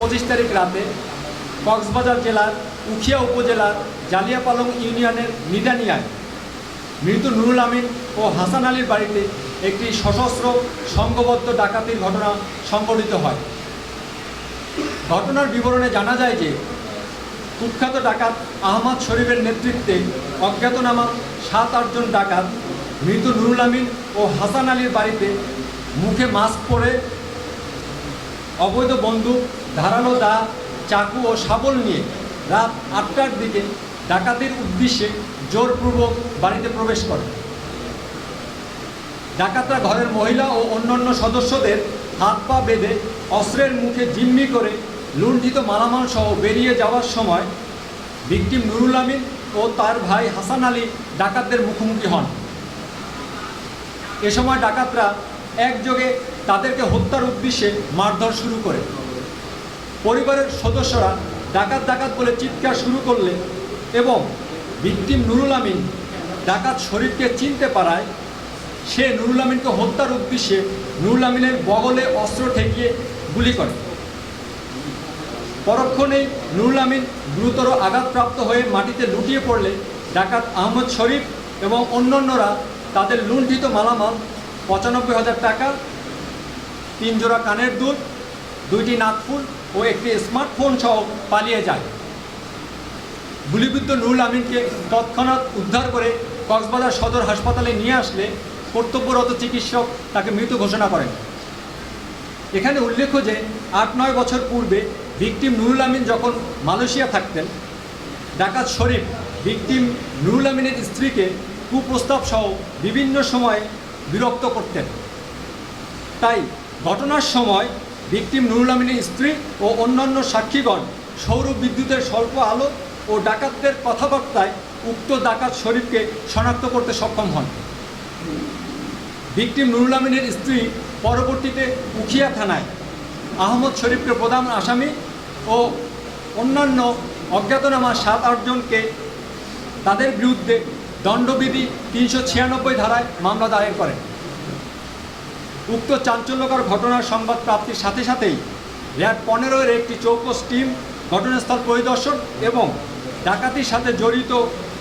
পঁচিশ তারিখ রাতে কক্সবাজার জেলার উখিয়া উপজেলার জালিয়াপালং ইউনিয়নের নিডানিয়ায় মৃত নুরুল আমিন ও হাসান আলীর বাড়িতে একটি সশস্ত্র সংঘবদ্ধ ডাকাতির ঘটনা সংঘটিত হয়। ঘটনার বিবরণে জানা যায় যে কুখ্যাত ডাকাত আহমদ শরীফের নেতৃত্বে অজ্ঞাতনামা সাত আটজন ডাকাত মৃত নুরুল আমিন ও হাসান আলীর বাড়িতে মুখে মাস্ক পরে অবৈধ বন্দুক, ধারালো দা, চাকু ও শাবল নিয়ে রাত আটটার দিকে ডাকাতির উদ্দেশ্যে জোরপূর্বক বাড়িতে প্রবেশ করে। ডাকাতরা ঘরের মহিলা ও অন্যান্য সদস্যদের হাত পা বেঁধে অস্ত্রের মুখে জিম্মি করে লুণ্ঠিত মালামাল সহ বেরিয়ে যাওয়ার সময় ভিকটিম নুরুল আমিন ও তার ভাই হাসান আলী ডাকাতদের মুখোমুখি হন। এ সময় ডাকাতরা একযোগে তাদেরকে হত্যার উদ্দেশ্যে মারধর শুরু করে। পরিবারের সদস্যরা ডাকাত ডাকাত বলে চিৎকার শুরু করলে এবং ভিকটিম নুরুল আমিন ডাকাত শরীফকে চিনতে পারায়, সে নুরুল আমিনকে হত্যার উদ্দেশ্যে নুরুল আমিনের বগলে অস্ত্র ঠেকিয়ে গুলি করে। পরক্ষণেই নুরুল আমিন গুরুতর আঘাতপ্রাপ্ত হয়ে মাটিতে লুটিয়ে পড়লে ডাকাত আহমদ শরীফ এবং অন্যান্যরা তাদের লুণ্ঠিত মালামাল পঁচানব্বই হাজার টাকা তিন জোড়া কানের দুল, দুইটি নাকফুল ও একটি স্মার্টফোন সহ পালিয়ে যায়। গুলিবিদ্ধ নুরুল আমিনকে তৎক্ষণাৎ উদ্ধার করে কক্সবাজার সদর হাসপাতালে নিয়ে আসলে কর্তব্যরত চিকিৎসক তাকে মৃত ঘোষণা করেন। এখানে উল্লেখ্য যে, আট নয় বছর পূর্বে ভিকটিম নুরুল আমিন যখন মালয়েশিয়া থাকতেন, ডাকাত শরীফ ভিকটিম নুরুল আমিনের স্ত্রীকে কুপ্রস্তাব সহ বিভিন্ন সময়ে বিরক্ত করতেন। তাই ঘটনার সময় ভিকটিম নুরুল আমিনের স্ত্রী ও অন্যান্য সাক্ষীগণ সৌর বিদ্যুতের স্বল্প আলো ও ডাকাতদের কথাবার্তায় উক্ত ডাকাত শরীফকে শনাক্ত করতে সক্ষম হন। ভিকটিম নুরুল আমিনের স্ত্রী পরবর্তীতে উখিয়া থানায় আহমদ শরীফকে প্রধান আসামি ও অন্যান্য অজ্ঞাতনামা সাত আটজনকে তাদের বিরুদ্ধে দণ্ডবিধি তিনশো ছিয়ানব্বই ধারায় মামলা দায়ের করেন। উক্ত চাঞ্চল্যকর ঘটনার সংবাদ প্রাপ্তির সাথে সাথেই র্যাব পনেরোর একটি চৌকস টিম, ঘটনাস্থল পরিদর্শন এবং ডাকাতির সাথে জড়িত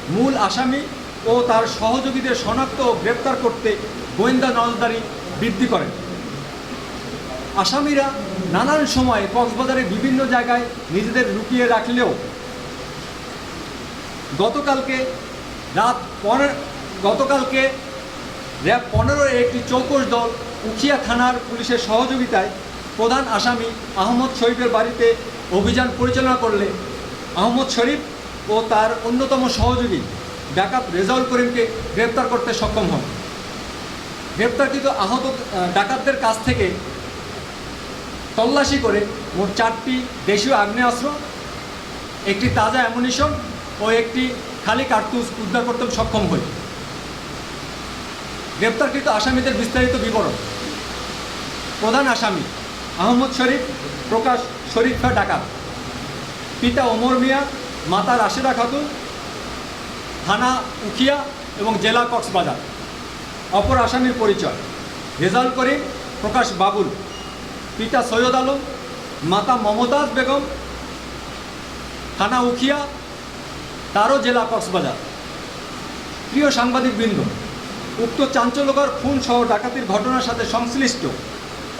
মূল আসামি ও তার সহযোগীদের শনাক্ত ও গ্রেপ্তার করতে গোয়েন্দা নজরদারি বৃদ্ধি করেন আসামিরা নানান সময়ে কক্সবাজারে বিভিন্ন জায়গায় নিজেদের লুকিয়ে রাখলেও গতকালকে রাত পনেরো গতকালকে র্যাব পনেরোর একটি চৌকস দল উখিয়া থানার পুলিশের সহযোগিতায় প্রধান আসামি আহমদ শরীফের বাড়িতে অভিযান পরিচালনা করলে আহমদ শরীফ ও তার অন্যতম সহযোগী ডাকাত রেজাউল করিমকে গ্রেপ্তার করতে সক্ষম হন। গ্রেপ্তারকৃত আহত আহ, ডাকাতদের কাছ থেকে তল্লাশি করে মোট চারটি দেশীয় আগ্নেয়াস্ত্র একটি তাজা অ্যামুনিশন ও একটি খালি কার্তুজ উদ্ধার করতে সক্ষম হই। গ্রেপ্তারকৃত আসামিদের বিস্তারিত বিবরণ। প্রধান আসামি আহমদ শরীফ, প্রকাশ শরীফ খা ডাকাত। পিতা ওমর মিয়া, মাতা রাশেদা খাতুন, থানা উখিয়া এবং জেলা কক্সবাজার। অপর আসামির পরিচয় রেজাউল করিম, প্রকাশ বাবুল। পিতা সৈয়দ আলম, মাতা মমতাজ বেগম, থানা উখিয়া, তারও জেলা কক্সবাজার। প্রিয় সাংবাদিকবৃন্দ উক্ত চাঞ্চল্যকর খুন সহ ডাকাতির ঘটনার সাথে সংশ্লিষ্ট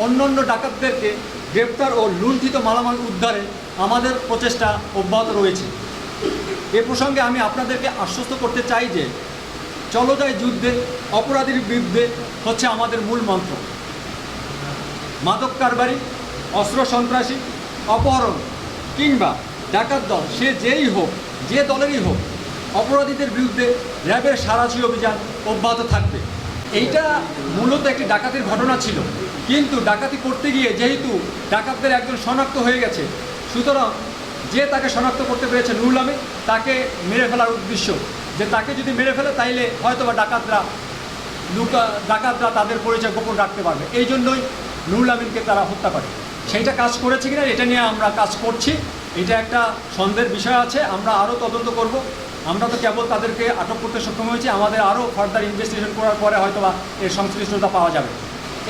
অন্যান্য ডাকাতদেরকে গ্রেপ্তার ও লুণ্ঠিত মালামাল উদ্ধারে আমাদের প্রচেষ্টা অব্যাহত রয়েছে। এ প্রসঙ্গে আমি আপনাদেরকে আশ্বস্ত করতে চাই যে চলদায় যুদ্ধে, অপরাধীর বিরুদ্ধে হচ্ছে আমাদের মূল মন্ত্র। মাদক কারবারি, অস্ত্র সন্ত্রাসী, অপহরণ কিংবা ডাকাত দল, সে যেই হোক, যে দলেরই হোক অপরাধীদের বিরুদ্ধে র্যাবের সারাশি অভিযান অব্যাহত থাকবে। এইটা মূলত একটি ডাকাতির ঘটনা ছিল। কিন্তু ডাকাতি করতে গিয়ে যেহেতু ডাকাতদের একজন শনাক্ত হয়ে গেছে, সুতরাং যে তাকে শনাক্ত করতে পেরেছে নুরুল আমিন, তাকে মেরে ফেলার উদ্দেশ্য। যে তাকে যদি মেরে ফেলে, তাইলে হয়তো বা ডাকাতরা লুকা, ডাকাতরা তাদের পরিচয় গোপন রাখতে পারবে। এই জন্যই নুরুল আমিনকে তারা হত্যা করে। সেইটা কাজ করেছে কিনা, এটা নিয়ে আমরা কাজ করছি। এটা একটা সন্দেহের বিষয় আছে। আমরা আরও তদন্ত করব। আমরা তো কেবল তাদেরকে আটক করতে সক্ষম হয়েছি, আমাদের আরও ফার্দার ইনভেস্টিগেশন করার পরে হয়তো বা এর সংশ্লিষ্টতা পাওয়া যাবে।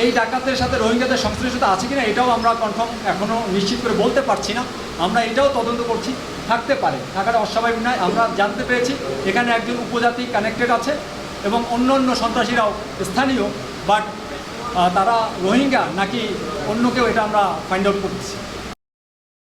এই ডাকাতদের সাথে রোহিঙ্গাদের সংশ্লিষ্টতা আছে কিনা এটাও আমরা কনফার্ম এখনও নিশ্চিত করে বলতে পারছি না। আমরা এটাও তদন্ত করছি, থাকতে পারে। থাকাটা অস্বাভাবিক নয় আমরা জানতে পেরেছি, এখানে একজন উপজাতি কানেক্টেড আছে এবং অন্য অন্য সন্ত্রাসীরাও স্থানীয় বাট তারা রোহিঙ্গা নাকি অন্য কেউ এটা আমরা ফাইন্ড আউট করতেছি